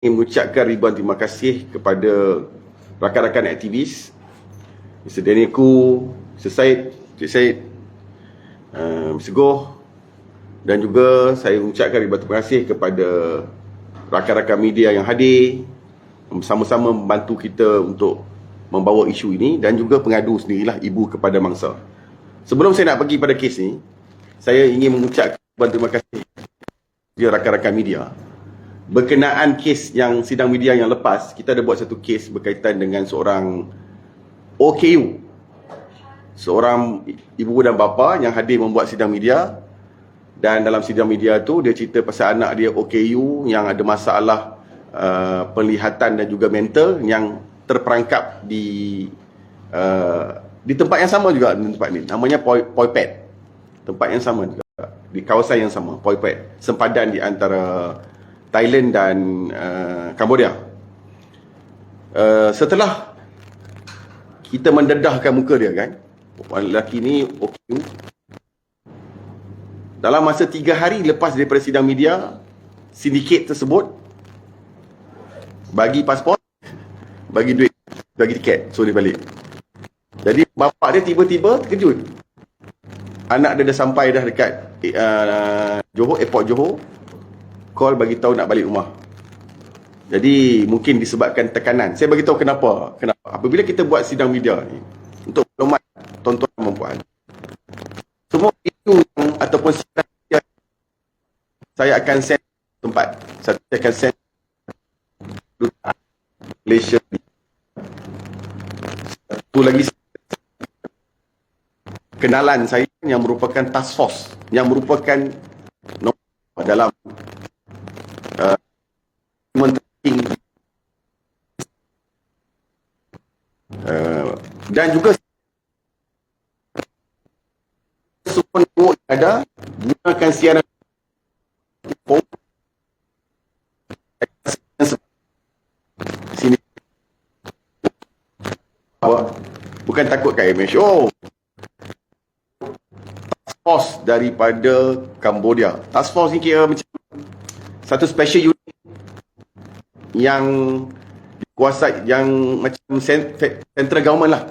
ingin mengucapkan ribuan terima kasih kepada rakan-rakan aktivis Mr. Daniel Koo, Mr. Syed, Cik Syed, uh, Mr. Goh dan juga saya mengucapkan ribuan terima kasih kepada rakan-rakan media yang hadir sama-sama membantu kita untuk membawa isu ini dan juga pengadu sendirilah ibu kepada mangsa. Sebelum saya nak pergi pada kes ni, saya ingin mengucapkan ribuan terima kasih kepada rakan-rakan media berkenaan kes yang sidang media yang lepas, kita ada buat satu kes berkaitan dengan seorang OKU. Seorang ibu dan bapa yang hadir membuat sidang media dan dalam sidang media tu dia cerita pasal anak dia OKU yang ada masalah uh, penglihatan dan juga mental yang terperangkap di uh, di tempat yang sama juga di tempat ni. Namanya Poi Poipet. Tempat yang sama juga di kawasan yang sama, Poipet. Sempadan di antara Thailand dan uh, Cambodia. Uh, setelah kita mendedahkan muka dia kan, lelaki ni okey. Dalam masa tiga hari lepas daripada sidang media, sindiket tersebut bagi pasport, bagi duit, bagi tiket, so dia balik. Jadi bapak dia tiba-tiba terkejut. Anak dia dah sampai dah dekat uh, Johor, airport Johor, call bagi tahu nak balik rumah. Jadi mungkin disebabkan tekanan. Saya bagi tahu kenapa. Kenapa? Apabila kita buat sidang media ni untuk maklumat tuan-tuan dan puan semua itu yang ataupun sidang media saya akan send tempat. Saya akan send Malaysia. Satu lagi kenalan saya yang merupakan task force yang merupakan dalam uh, uh, dan juga semua network ada gunakan siaran sini bukan takut KMH oh task force daripada Cambodia task force ni kira macam satu special unit yang kuasa yang macam central government lah.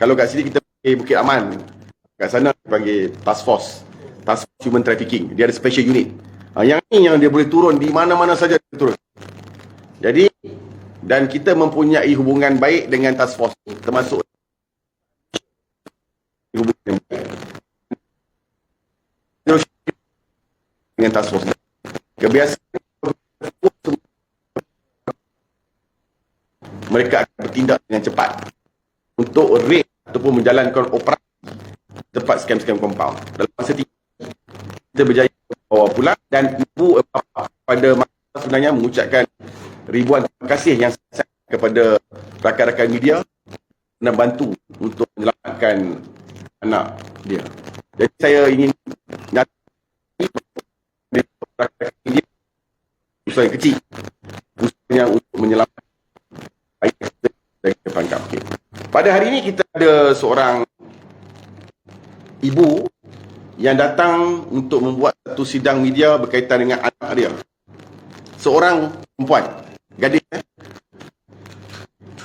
Kalau kat sini kita panggil Bukit Aman. Kat sana kita panggil task force. Task force human trafficking. Dia ada special unit. Ha, yang ni yang dia boleh turun di mana-mana saja dia turun. Jadi dan kita mempunyai hubungan baik dengan task force ni, termasuk hubungan yang baik. Dengan task force. Kebiasaan mereka akan bertindak dengan cepat untuk rate ataupun menjalankan operasi tempat scam-scam compound. Dalam masa tiga kita berjaya bawa pulang dan ibu pada masa sebenarnya mengucapkan ribuan terima kasih yang sangat kepada rakan-rakan media dan bantu untuk menyelamatkan anak dia. Jadi saya ingin rakan-rakan media usaha yang kecil usahanya untuk menyelamatkan Okay. Pada hari ini kita ada seorang ibu yang datang untuk membuat satu sidang media berkaitan dengan anak dia. Seorang perempuan, gadis. Eh?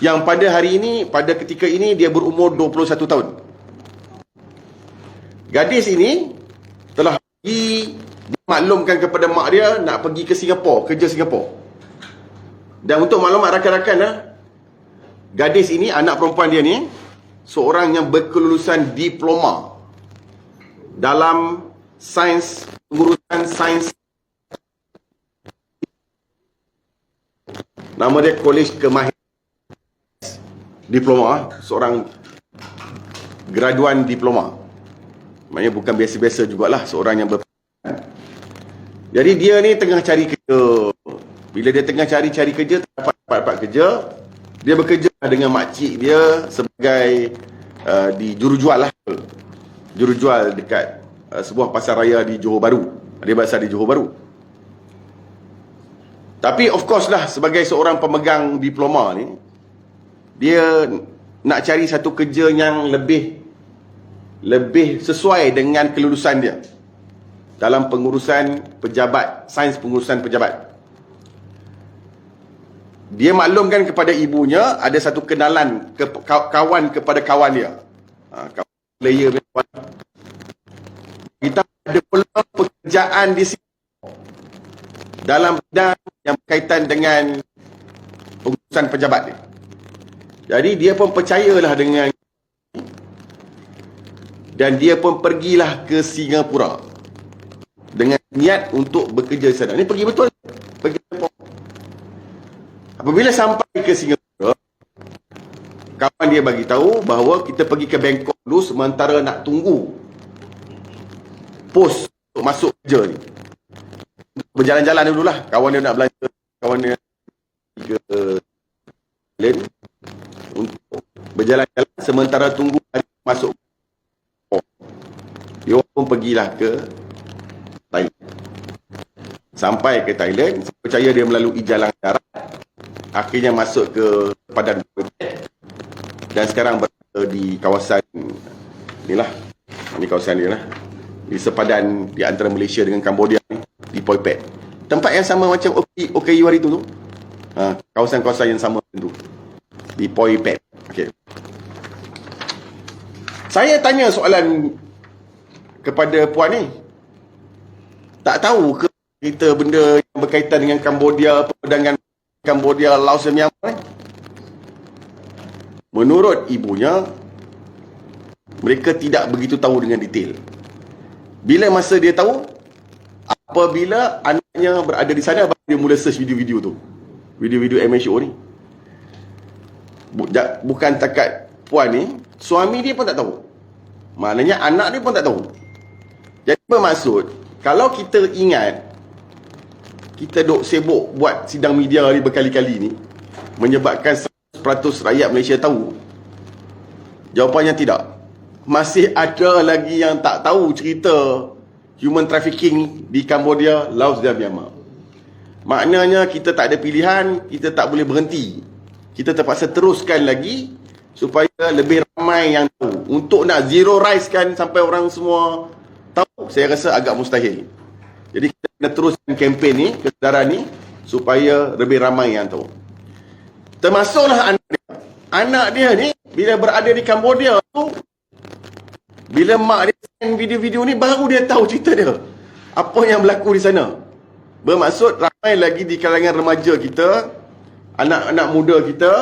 Yang pada hari ini, pada ketika ini dia berumur 21 tahun. Gadis ini pergi maklumkan kepada mak dia nak pergi ke Singapura, kerja Singapura. Dan untuk maklumat rakan-rakan eh, gadis ini anak perempuan dia ni seorang yang berkelulusan diploma dalam sains pengurusan sains. Nama dia College Kemahiran diploma seorang graduan diploma maknanya bukan biasa-biasa jugalah seorang yang ber jadi dia ni tengah cari kerja. Bila dia tengah cari-cari kerja dapat dapat kerja dia bekerja dengan makcik dia sebagai uh, di jurujual lah. Jurujual dekat uh, sebuah pasar raya di Johor Baru dia berasal di Johor Baru tapi of course lah sebagai seorang pemegang diploma ni dia nak cari satu kerja yang lebih lebih sesuai dengan kelulusan dia dalam pengurusan pejabat, sains pengurusan pejabat. Dia maklumkan kepada ibunya ada satu kenalan ke, kawan kepada kawan dia. Ha, kawan player. Kita ada peluang pekerjaan di sini dalam bidang yang berkaitan dengan pengurusan pejabat dia. Jadi dia pun percayalah dengan dan dia pun pergilah ke Singapura dengan niat untuk bekerja di sana. Ini pergi betul. Pergi Apabila sampai ke Singapura, kawan dia bagi tahu bahawa kita pergi ke Bangkok dulu sementara nak tunggu pos untuk masuk kerja ni. Berjalan-jalan dulu lah. Kawan dia nak belanja. Kawan dia ke lain untuk berjalan-jalan sementara tunggu masuk. Dia pun pergilah ke Thailand. Sampai ke Thailand, percaya dia melalui jalan darat akhirnya masuk ke padan dan sekarang berada di kawasan inilah ini kawasan dia lah. Di sepadan di antara Malaysia dengan Cambodia ni di Poipet tempat yang sama macam OK, OKU hari tu tu. Ha, kawasan-kawasan yang sama tu. Di Poipet okay. saya tanya soalan kepada puan ni. Tak tahu ke kita benda yang berkaitan dengan Cambodia perdagangan Cambodia, Laos dan Myanmar eh? Menurut ibunya Mereka tidak begitu tahu dengan detail. Bila masa dia tahu Apabila anaknya berada di sana Dia mula search video-video tu. Video-video MHO ni. Bukan takat puan ni Suami dia pun tak tahu. Maknanya anak dia pun tak tahu Jadi bermaksud Kalau kita ingat kita duk sibuk buat sidang media ni berkali-kali ni menyebabkan 100% rakyat Malaysia tahu? Jawapannya tidak. Masih ada lagi yang tak tahu cerita human trafficking di Cambodia, Laos dan Myanmar. Maknanya kita tak ada pilihan kita tak boleh berhenti. Kita terpaksa teruskan lagi supaya lebih ramai yang tahu. Untuk nak zero rise kan sampai orang semua saya rasa agak mustahil jadi kita kena teruskan kempen ni, kesedaran ni supaya lebih ramai yang tahu. Termasuklah anak dia. Anak dia ni bila berada di Cambodia tu bila mak dia send video-video ni baru dia tahu cerita dia. Apa yang berlaku di sana. Bermaksud ramai lagi di kalangan remaja kita, anak-anak muda kita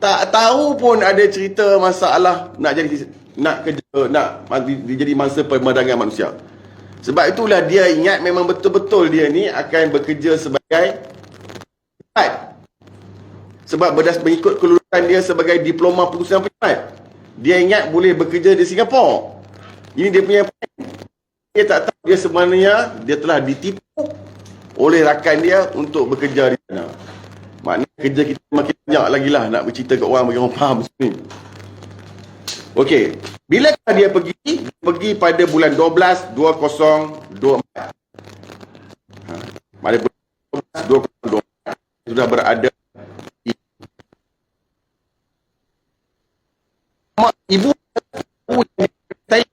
tak tahu pun ada cerita masalah nak jadi nak kerja nak jadi mangsa pemandangan manusia. Sebab itulah dia ingat memang betul-betul dia ni akan bekerja sebagai pejabat. Sebab berdasarkan mengikut kelulusan dia sebagai diploma pengurusan pejabat. Dia ingat boleh bekerja di Singapura. Ini dia punya dia tak tahu dia sebenarnya dia telah ditipu oleh rakan dia untuk bekerja di sana. Maknanya kerja kita makin banyak lagi lah nak bercerita ke orang bagi orang faham sini. Okey, bila dia pergi? Dia pergi pada bulan 12 2024. Ha, pada bulan 12 2024 sudah berada di Mak ibu saya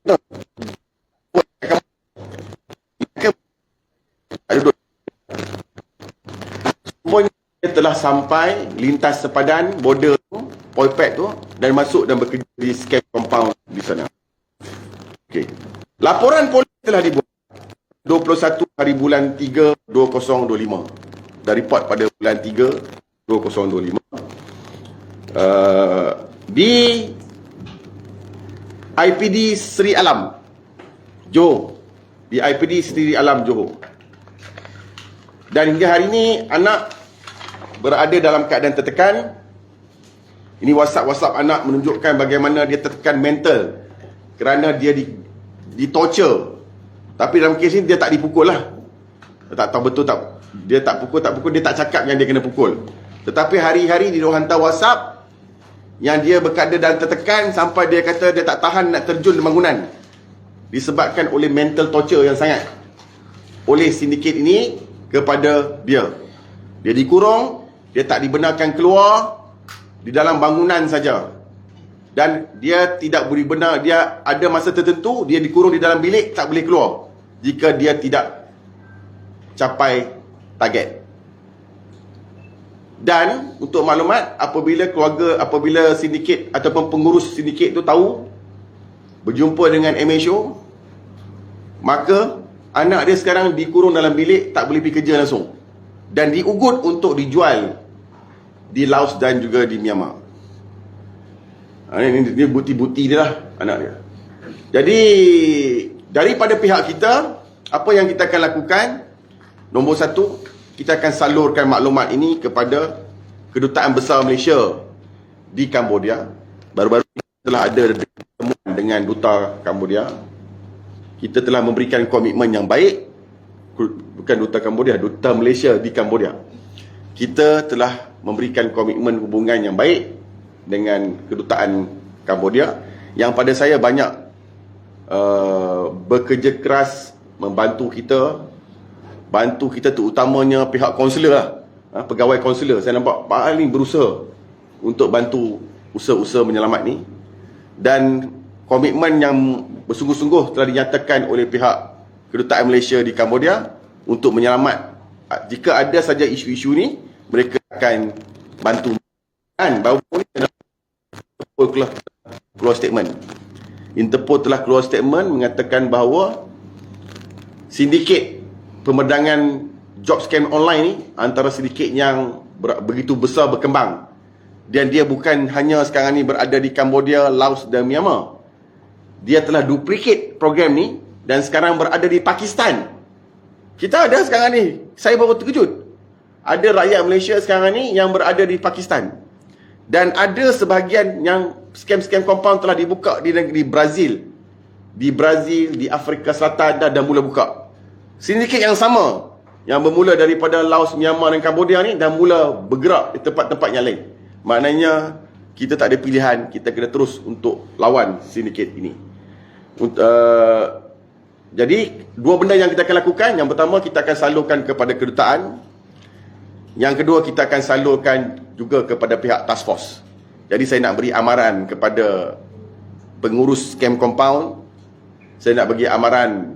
Semuanya telah sampai lintas sepadan border tu Poipet tu dan masuk dan bekerja di compound di sana. Okey. Laporan polis telah dibuat 21 hari bulan 3 2025. Dan report pada bulan 3 2025. Uh, di IPD Sri Alam Johor di IPD Sri Alam Johor dan hingga hari ini anak berada dalam keadaan tertekan ini WhatsApp-WhatsApp anak menunjukkan bagaimana dia tertekan mental kerana dia di, di torture. Tapi dalam kes ini dia tak dipukul lah. Tak tahu betul tak. Dia tak pukul, tak pukul. Dia tak cakap yang dia kena pukul. Tetapi hari-hari dia hantar WhatsApp yang dia berkada dan tertekan sampai dia kata dia tak tahan nak terjun di bangunan. Disebabkan oleh mental torture yang sangat. Oleh sindiket ini kepada dia. Dia dikurung, dia tak dibenarkan keluar, di dalam bangunan saja. Dan dia tidak boleh benar dia ada masa tertentu dia dikurung di dalam bilik tak boleh keluar. Jika dia tidak capai target. Dan untuk maklumat apabila keluarga apabila sindiket ataupun pengurus sindiket itu tahu berjumpa dengan MHO maka anak dia sekarang dikurung dalam bilik tak boleh pergi kerja langsung. Dan diugut untuk dijual di Laos dan juga di Myanmar. Ha, ini, ini buti-buti dia lah anak dia. Jadi daripada pihak kita apa yang kita akan lakukan nombor satu kita akan salurkan maklumat ini kepada kedutaan besar Malaysia di Cambodia. Baru-baru telah ada pertemuan dengan duta Cambodia. Kita telah memberikan komitmen yang baik bukan duta Cambodia, duta Malaysia di Cambodia. Kita telah memberikan komitmen hubungan yang baik dengan kedutaan Cambodia yang pada saya banyak uh, bekerja keras membantu kita bantu kita terutamanya pihak konselor lah. Ha, pegawai konselor saya nampak Pak Al ni berusaha untuk bantu usaha-usaha menyelamat ni. Dan komitmen yang bersungguh-sungguh telah dinyatakan oleh pihak kedutaan Malaysia di Cambodia untuk menyelamat. Jika ada saja isu-isu ni mereka akan bantu. Kan baru ni Interpol telah keluar statement. Interpol telah keluar statement mengatakan bahawa sindiket pemedangan job scam online ni antara sedikit yang ber, begitu besar berkembang. Dan dia bukan hanya sekarang ni berada di Cambodia, Laos dan Myanmar. Dia telah duplicate program ni dan sekarang berada di Pakistan. Kita ada sekarang ni saya baru terkejut ada rakyat Malaysia sekarang ni yang berada di Pakistan dan ada sebahagian yang scam-scam compound telah dibuka di negeri Brazil di Brazil, di Afrika Selatan dah, dah mula buka Sindiket yang sama yang bermula daripada Laos, Myanmar dan Cambodia ni dah mula bergerak di tempat-tempat yang lain. Maknanya kita tak ada pilihan, kita kena terus untuk lawan sindiket ini. Uh, jadi dua benda yang kita akan lakukan, yang pertama kita akan salurkan kepada kedutaan. Yang kedua kita akan salurkan juga kepada pihak task force. Jadi saya nak beri amaran kepada pengurus scam compound. Saya nak bagi amaran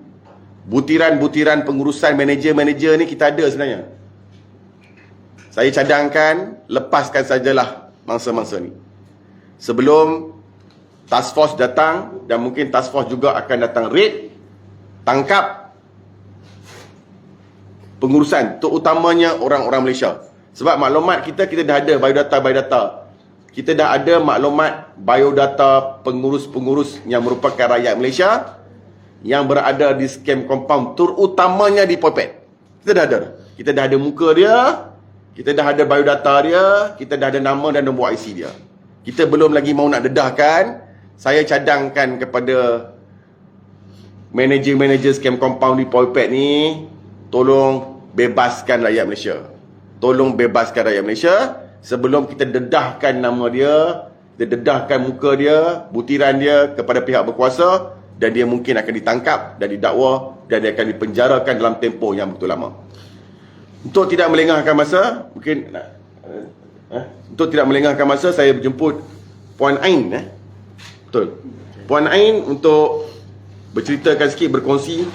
butiran-butiran pengurusan manager-manager ni kita ada sebenarnya. Saya cadangkan lepaskan sajalah mangsa-mangsa ni. Sebelum task force datang dan mungkin task force juga akan datang raid tangkap pengurusan terutamanya orang-orang Malaysia. Sebab maklumat kita kita dah ada biodata biodata. Kita dah ada maklumat biodata pengurus-pengurus yang merupakan rakyat Malaysia yang berada di scam compound terutamanya di Poipet. Kita dah ada. Kita dah ada muka dia, kita dah ada biodata dia, kita dah ada nama dan nombor IC dia. Kita belum lagi mau nak dedahkan, saya cadangkan kepada manager-manager scam compound di Poipet ni, tolong bebaskan rakyat Malaysia. Tolong bebaskan rakyat Malaysia sebelum kita dedahkan nama dia, kita dedahkan muka dia, butiran dia kepada pihak berkuasa dan dia mungkin akan ditangkap dan didakwa dan dia akan dipenjarakan dalam tempoh yang betul lama. Untuk tidak melengahkan masa, mungkin eh, eh, untuk tidak melengahkan masa saya berjemput Puan Ain eh. Betul. Puan Ain untuk berceritakan sikit berkongsi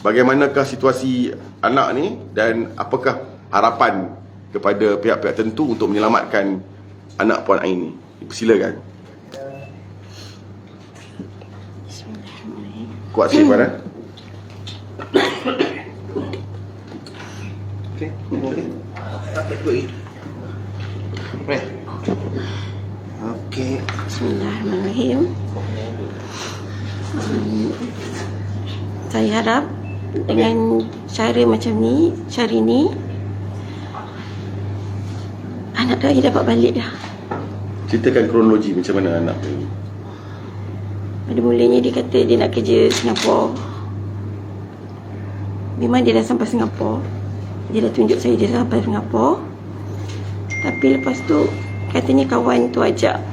bagaimanakah situasi anak ni dan apakah harapan kepada pihak-pihak tertentu untuk menyelamatkan anak Puan Ain ni. Silakan. Kuat sikit Farah Okey, okey. Bismillahirrahmanirrahim. Hmm, saya harap dengan cara macam ni, cara ni anak dah dapat balik dah. Ceritakan kronologi macam mana anak tu. Pada mulanya dia kata dia nak kerja Singapura. Memang dia dah sampai Singapura. Dia dah tunjuk saya dia sampai Singapura. Tapi lepas tu katanya kawan tu ajak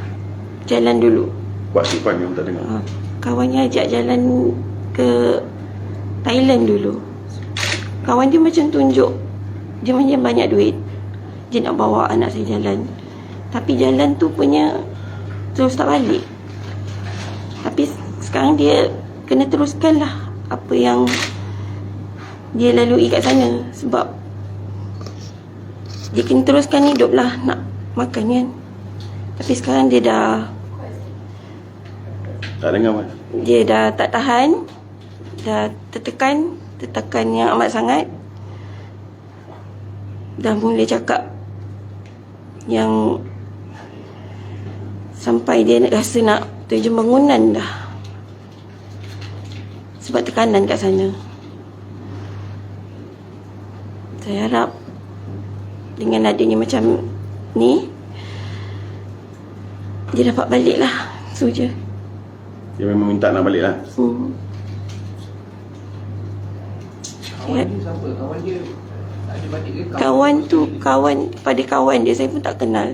jalan dulu. Buat sipan yang tak dengar. Ha, kawannya ajak jalan ke Thailand dulu. Kawan dia macam tunjuk dia macam banyak duit. Dia nak bawa anak saya jalan. Tapi jalan tu punya terus tak balik. Tapi sekarang dia kena teruskan lah apa yang dia lalui kat sana sebab dia kena teruskan hidup lah nak makan kan. Tapi sekarang dia dah Tak dengar Mat. dia dah tak tahan dah tertekan tertekan yang amat sangat. Dah mula cakap yang sampai dia nak rasa nak terjun bangunan dah. Sebab tekanan kat sana. Saya harap dengan adanya macam ni dia dapat balik lah tu je Dia memang minta nak balik lah. hmm. Kawan dia siapa? Kawan dia tak ada balik ke? Kawan tu kawan pada kawan dia saya pun tak kenal.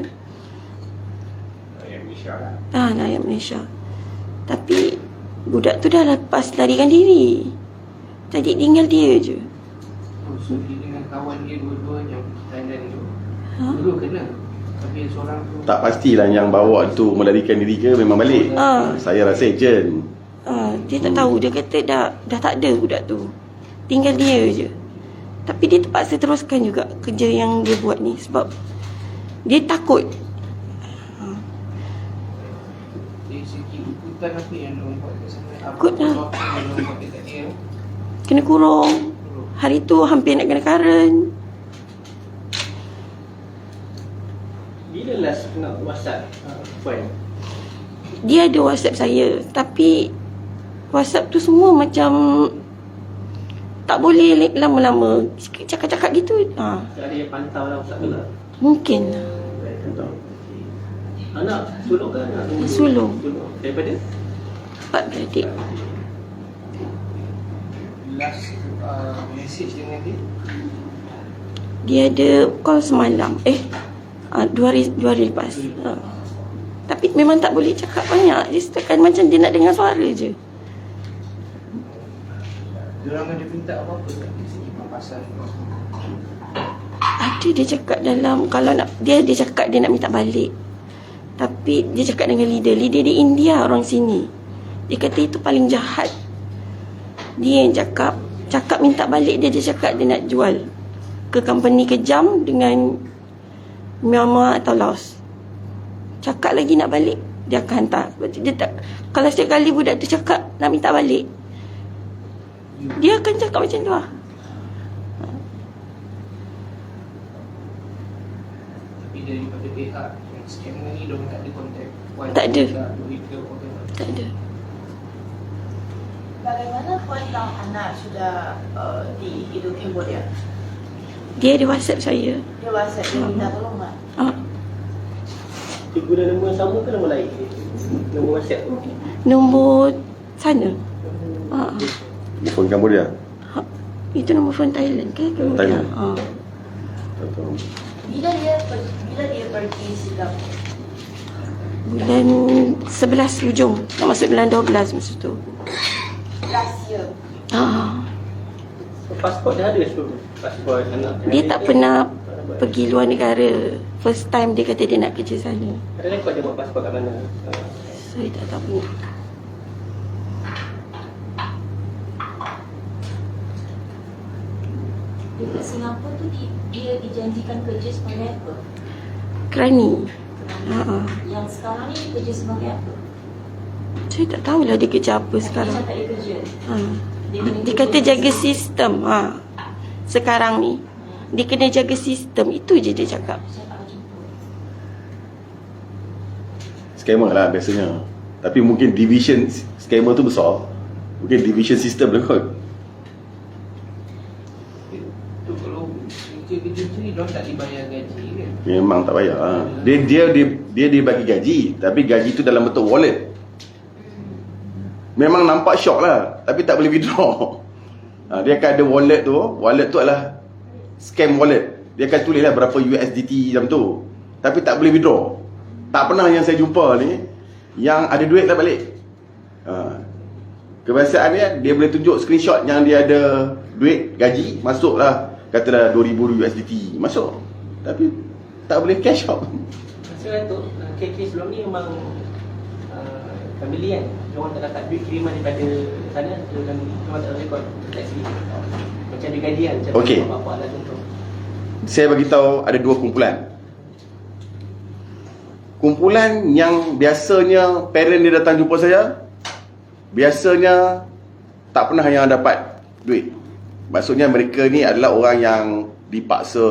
Yang Malaysia lah. Ah, rakyat Malaysia. Tapi budak tu dah lepas larikan diri. Tadi tinggal dia je. Oh, so dia dengan kawan dia dua-dua yang Thailand tu. Ha? Dulu kena. Tapi seorang tu Tak pastilah yang bawa tu melarikan diri ke memang balik. Ah. Saya rasa ejen. Ah, dia tak tahu dia kata dah dah tak ada budak tu. Tinggal dia je. Tapi dia terpaksa teruskan juga kerja yang dia buat ni sebab dia takut. dari segi ikutan apa yang dia buat kat sana. Apa Ikut lah. Kena kurung. Hari tu hampir nak kena karen. Bila last nak WhatsApp uh, Puan? Dia ada WhatsApp saya Tapi WhatsApp tu semua macam Tak boleh lama-lama. Cakap-cakap gitu. Ha, Ada yang pantau lah WhatsApp tu lah. Mungkin Anak sulung ke anak? Sulung. Sulung Daripada? Empat beradik. Last uh, message dengan dia. Dia ada call semalam. Eh ha, dua, hari, dua hari lepas. Ha. Tapi memang tak boleh cakap banyak. Dia setakat macam dia nak dengar suara je Dia orang ada minta apa-apa tak segi papasan. Ada dia cakap dalam Kalau nak Dia dia cakap dia nak minta balik. Tapi dia cakap dengan leader Leader di India orang sini. Dia kata itu paling jahat. Dia yang cakap Cakap minta balik dia Dia cakap dia nak jual Ke company kejam Dengan Myanmar atau Laos. Cakap lagi nak balik Dia akan hantar. Dia tak Kalau setiap kali budak tu cakap Nak minta balik Dia akan cakap macam tu lah Tapi daripada pihak yang scam ni, dia orang tak ada kontak. Tak ada. Tak ada Bagaimana Puan tahu anak sudah uh, di itu Cambodia? Dia ada WhatsApp saya Dia WhatsApp dia minta tolong tak? ah. Dia guna nombor yang sama ke nombor lain? Nombor WhatsApp tu? Nombor sana. Ha. Di phone Cambodia. ha. Itu nombor phone Thailand ke? Cambodia? Thailand. Ha. Tak tahu. Bila dia bila dia pergi Singapura? Bulan 11 hujung. Nak masuk bulan 12 masa tu. Last year. Ha. Pasport dah ada sebelum? Pasport anak Dia tak pernah pergi luar negara. First time dia kata dia nak kerja sana. Ada rekod dia buat pasport kat mana? Saya tak tahu. Dekat Singapura tu di, dia dijanjikan kerja sebagai apa? Kerani. Ha. Yang sekarang ni dia kerja sebagai apa? Saya tak tahulah dia kerja apa sekarang. Dia dia kerja. Ha. Dia, dia kata jaga sistem. Ha. Sekarang ni. Dia kena jaga sistem. Itu je dia cakap. Tak. Scammer lah biasanya. Tapi mungkin division scammer tu besar. Mungkin division system lah kot. Kalau kerja-kerja macam ni, dia tak dibayar gaji kan? Memang tak payah. Ha. Dia, dia dia dia dia bagi gaji, tapi gaji tu dalam bentuk wallet. Memang nampak shock lah, tapi tak boleh withdraw. Ha, dia akan ada wallet tu, wallet tu adalah scam wallet. Dia akan tulis lah berapa USDT macam tu. Tapi tak boleh withdraw. Tak pernah yang saya jumpa ni yang ada duit lah balik. Ha. Kebiasaan dia, dia boleh tunjuk screenshot yang dia ada duit gaji, masuklah katalah 2000 USDT, masuk. Tapi tak boleh cash out. Masa tu, uh, kes-kes sebelum ni memang uh, family kan Dia orang tak dapat duit kiriman daripada sana Dia orang memang tak ada rekod Macam di kajian Macam Okey. mana bapak lah contoh Saya bagi tahu ada dua kumpulan. Kumpulan yang biasanya parent dia datang jumpa saya, biasanya tak pernah yang dapat duit. Maksudnya mereka ni adalah orang yang dipaksa,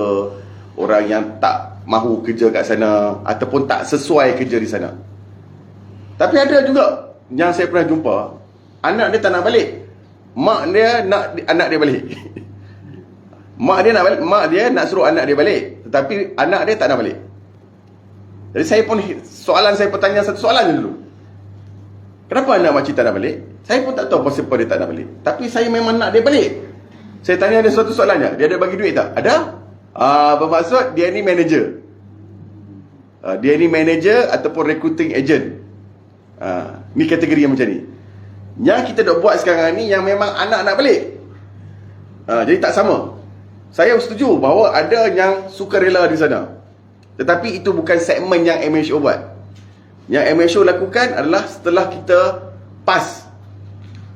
orang yang tak mahu kerja kat sana ataupun tak sesuai kerja di sana. Tapi ada juga yang saya pernah jumpa, anak dia tak nak balik. Mak dia nak anak dia balik. mak dia nak balik, mak dia nak suruh anak dia balik, tetapi anak dia tak nak balik. Jadi saya pun soalan saya bertanya satu soalan dulu. Kenapa anak makcik tak nak balik? Saya pun tak tahu pasal apa dia tak nak balik. Tapi saya memang nak dia balik. Saya tanya dia satu soalan je. Dia ada bagi duit tak? Ada? Ah, bermaksud dia ni manager. Ah, dia ni manager ataupun recruiting agent. Ah, ni kategori yang macam ni. Yang kita dah buat sekarang ni yang memang anak nak balik. Ah, jadi tak sama. Saya setuju bahawa ada yang sukarela di sana. Tetapi itu bukan segmen yang MHO buat. Yang MHO lakukan adalah setelah kita pass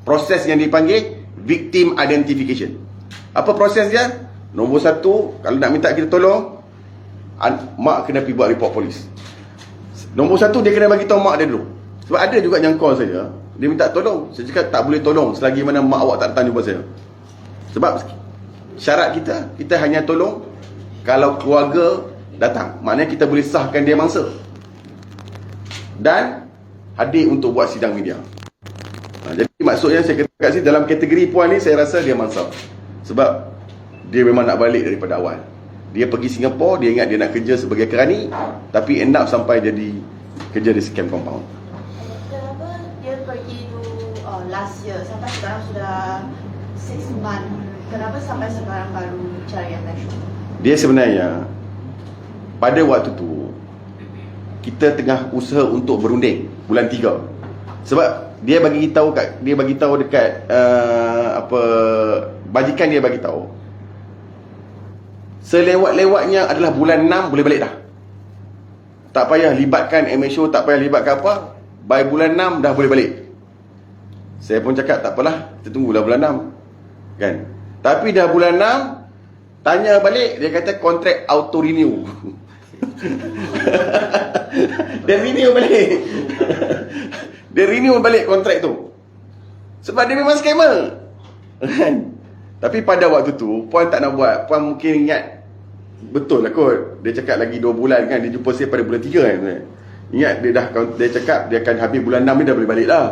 proses yang dipanggil victim identification. Apa proses dia? Nombor satu, kalau nak minta kita tolong, mak kena pergi buat report polis. Nombor satu, dia kena bagi tahu mak dia dulu. Sebab ada juga yang call saya, dia minta tolong. Saya cakap tak boleh tolong selagi mana mak awak tak datang jumpa saya. Sebab syarat kita, kita hanya tolong kalau keluarga datang. Maknanya kita boleh sahkan dia mangsa. Dan hadir untuk buat sidang media. Ha, jadi maksudnya saya kata kat sini dalam kategori puan ni saya rasa dia mangsa. Sebab dia memang nak balik daripada awal. Dia pergi Singapura, dia ingat dia nak kerja sebagai kerani, tapi end up sampai jadi kerja di scam compound. Kenapa dia pergi tu uh, last year sampai sekarang sudah 6 month. Kenapa sampai sekarang baru cari yang national? Dia sebenarnya pada waktu tu kita tengah usaha untuk berunding bulan 3. Sebab dia bagi tahu kat dia bagi tahu dekat uh, apa bajikan dia bagi tahu. Selewat-lewatnya adalah bulan 6 boleh balik dah. Tak payah libatkan MHO, tak payah libatkan apa. By bulan 6 dah boleh balik. Saya pun cakap tak apalah, kita tunggulah bulan 6. Kan? Tapi dah bulan 6 tanya balik dia kata kontrak auto renew. dia renew balik. dia renew balik kontrak tu. Sebab dia memang scammer. Kan? Tapi pada waktu tu puan tak nak buat, puan mungkin ingat betul lah kot. Dia cakap lagi 2 bulan kan, dia jumpa saya pada bulan 3 kan. Ingat dia dah dia cakap dia akan habis bulan 6 ni dah boleh balik lah.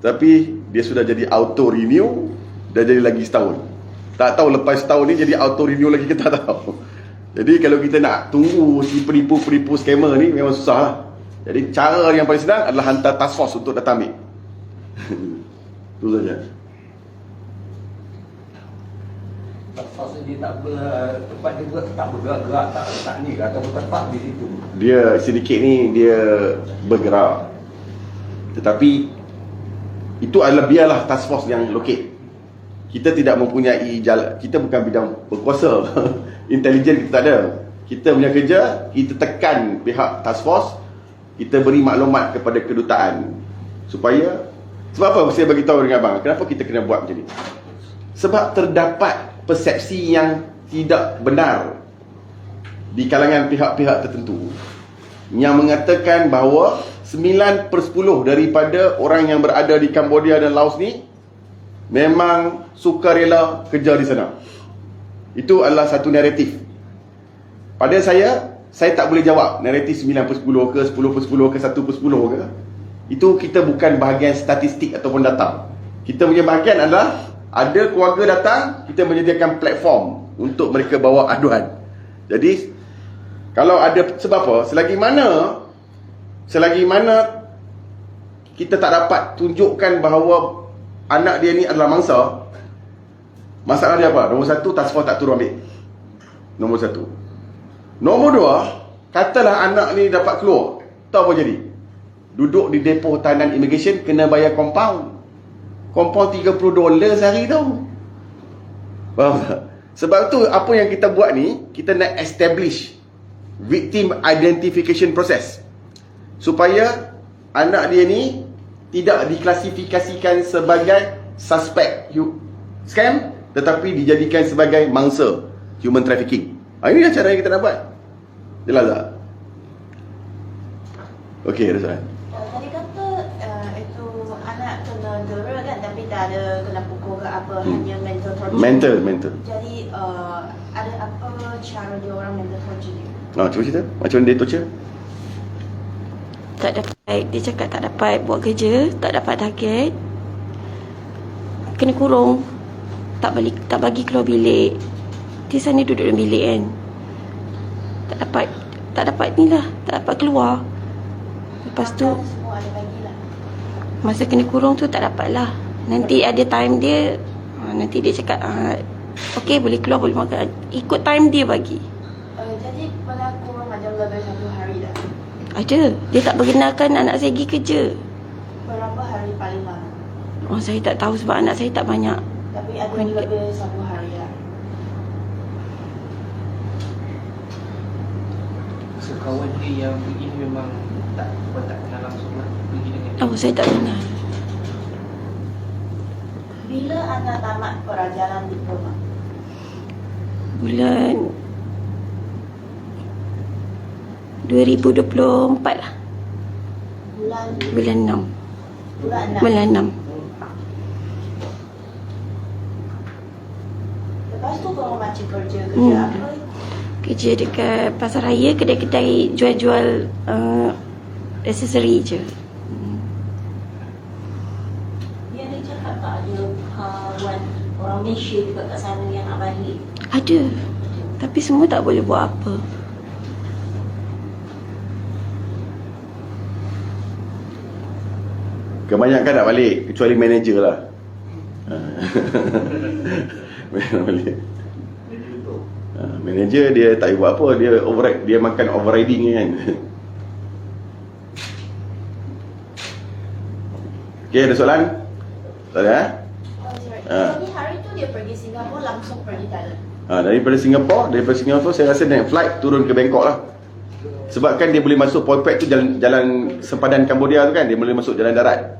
Tapi dia sudah jadi auto renew dah jadi lagi setahun. Tak tahu lepas setahun ni jadi auto renew lagi ke tak tahu. Jadi kalau kita nak tunggu si penipu-penipu scammer ni memang susah lah. Jadi cara yang paling senang adalah hantar task force untuk datang ambil. Itu saja. Pasal dia tak ber, tempat dia ber, tak bergerak-gerak, tak letak ni atau di situ. Dia sedikit ni dia bergerak. Tetapi itu adalah biarlah task force yang locate. Kita tidak mempunyai jalan, kita bukan bidang berkuasa. Intelijen kita tak ada. Kita punya kerja, kita tekan pihak task force, kita beri maklumat kepada kedutaan supaya sebab apa saya bagi tahu dengan abang, kenapa kita kena buat macam ni? Sebab terdapat persepsi yang tidak benar di kalangan pihak-pihak tertentu yang mengatakan bahawa 9 per 10 daripada orang yang berada di Cambodia dan Laos ni memang sukarela kerja di sana. Itu adalah satu naratif. Pada saya, saya tak boleh jawab naratif 9 per 10 ke 10 per 10 ke 1 per 10 ke. Itu kita bukan bahagian statistik ataupun data. Kita punya bahagian adalah ada keluarga datang, kita menyediakan platform untuk mereka bawa aduan. Jadi kalau ada sebab apa? Selagi mana selagi mana kita tak dapat tunjukkan bahawa anak dia ni adalah mangsa, masalah dia apa? Nombor satu, task force tak turun ambil. Nombor satu. Nombor dua, katalah anak ni dapat keluar. Tahu apa jadi? Duduk di depo tahanan immigration kena bayar compound. Compound 30 dolar sehari tau. Faham tak? Sebab tu apa yang kita buat ni, kita nak establish victim identification process. Supaya anak dia ni tidak diklasifikasikan sebagai suspect scam tetapi dijadikan sebagai mangsa human trafficking. Ha, ini cara yang kita nak buat. Jelas tak? Okey, ada soalan. Uh, tadi kata uh, itu anak kena dera kan tapi tak ada kena pukul ke apa Hmm. hanya mental torture. Mental, mental. Jadi uh, ada apa cara dia orang mental torture dia? Ha, cuba cerita. Macam mana dia torture? Tak dapat Dia cakap tak dapat buat kerja Tak dapat target Kena kurung Tak balik Tak bagi keluar bilik Dia sana duduk dalam bilik kan Tak dapat Tak dapat ni lah Tak dapat keluar Lepas tu Makan semua ada bagilah. Masa kena kurung tu tak dapat lah Nanti ada time dia ha, Nanti dia cakap ha, Okay boleh keluar boleh makan. Ikut time dia bagi. Uh, jadi berlaku macam lebih satu hari dah. Ada. Dia tak berkenalkan anak saya pergi kerja. Berapa hari paling lama? Oh saya tak tahu sebab anak saya tak banyak. Tapi ada Bukan- lebih satu hari lah. So kawan dia yang pergi ni memang tak tak kenal langsung lah Pergi dengan dia? Oh saya tak kenal Bila anak tamat pelajaran diploma? Bulan 2024 lah Bulan Bulan 6 bulan 6. Bulan 6 Lepas tu kau macam kerja kerja Hmm. apa? Kerja dekat pasar raya Kedai-kedai jual-jual uh, Aksesori je Dia ada cakap tak ada kawan orang Malaysia juga kat sana yang nak balik. Ada Tapi semua tak boleh buat apa Kebanyakan nak balik kecuali manager lah. Ha. Balik. Ha, manager dia tak boleh buat apa, dia override, dia makan overriding kan. Okey, ada soalan? Tak ada eh? Oh, sorry. Ah. Jadi hari tu dia pergi Singapura langsung pergi Thailand. Ha, daripada Singapura, daripada Singapura saya rasa naik flight turun ke Bangkok lah. Sebab kan dia boleh masuk Poi Pet tu jalan jalan sempadan Cambodia tu kan, dia boleh masuk jalan darat.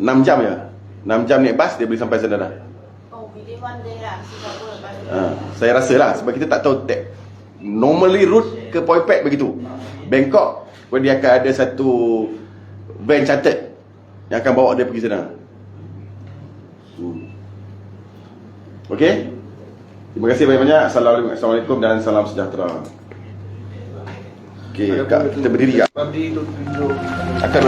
6 jam je. 6 jam naik bas dia boleh sampai sana dah. Oh, within one day lah Singapura. Ha, saya rasa lah sebab kita tak tahu tek. Normally route ke Poi Pet begitu. Bangkok pun dia akan ada satu van chartered yang akan bawa dia pergi sana. Hmm. Okey? Terima kasih banyak-banyak. Assalamualaikum dan salam sejahtera. Okey, kita berdiri tunjuk Akan